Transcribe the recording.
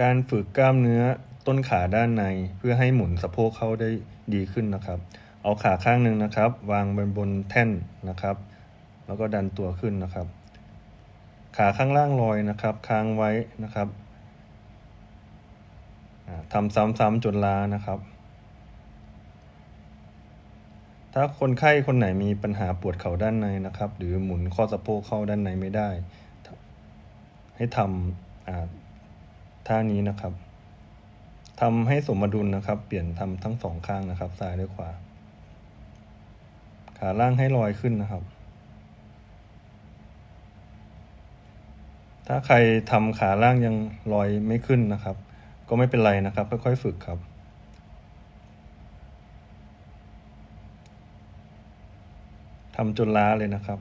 การฝึกกล้ามเนื้อต้นขาด้านในเพื่อให้หมุนสะโพกเข้าได้ดีขึ้นนะครับ เอาขาข้างหนึ่งนะครับ วางบนบนแท่นนะครับ แล้วก็ดันตัวขึ้นนะครับ ขาข้างล่างลอยนะครับ ค้างไว้นะครับทำซ้ำๆจนล้านะครับ ถ้าคนไข้คนไหนมีปัญหาปวดเข่าด้านในนะครับ หรือหมุนข้อสะโพกเข้าด้านในไม่ได้ ให้ทำ ท่านี้นะครับทำให้สมดุลนะครับ เปลี่ยนทำทั้งสองข้างนะครับ ซ้ายและขวา ขาล่างให้ลอยขึ้นนะครับ ถ้าใครทำขาล่างยังลอยไม่ขึ้นนะครับ ก็ไม่เป็นไรนะครับ ค่อยๆฝึกครับ ทำจนล้าเลยนะครับ